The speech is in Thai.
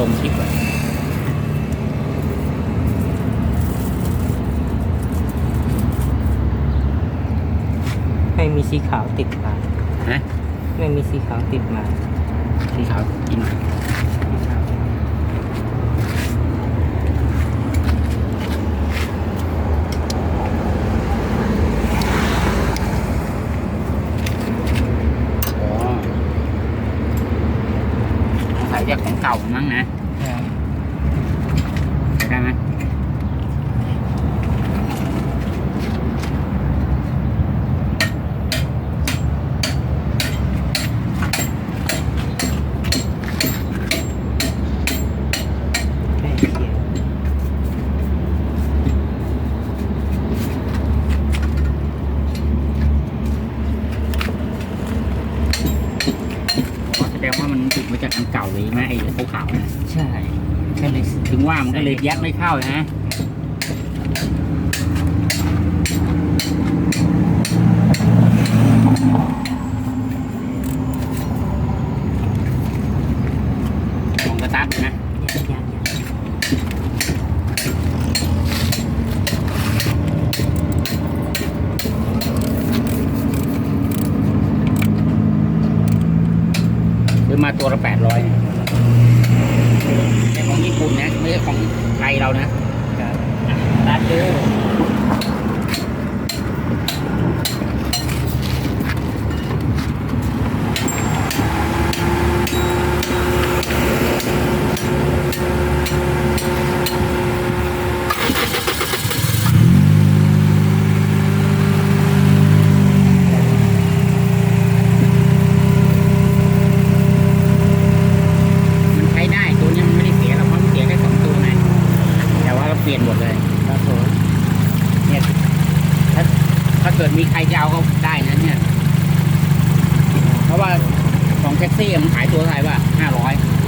ลงคลิปก่ไม่มีสีขาวติดมาฮะไม่มีสีขาวติดมา สีขาวกินมา ใส่จากของเก่ามั้งนะใส่ได้ไหมใกล้เคียง อ๋อแสดง ว่ามันติดมาจากอันเก่าเลยไหมไอ้ขาวๆนะใช่ก็เลยถึงว่ามันก็เลยยัดไม่เข้านะของกระตับนะ ยังยังยัง ซื้อมา ตัวละแปดร้อยแต่ของญี่ปุ่นนะ ไม่ใช่ของไทยเรานะครับตัดดูมันใช้ได้ตัวนี้มันไม่ได้เสียหรอกเพราะมันเสียแค่สองตัวไงแต่ว่าเราเป ลี่ยนหมดเลยครับผมเนี่ยถ้าถ้าเกิดมีใครจะเอาก็ได้นะเนี่ย เพราะว่าของแท็กซี่มันขายตัวเท่าไหร่ว่าห้าร้อยค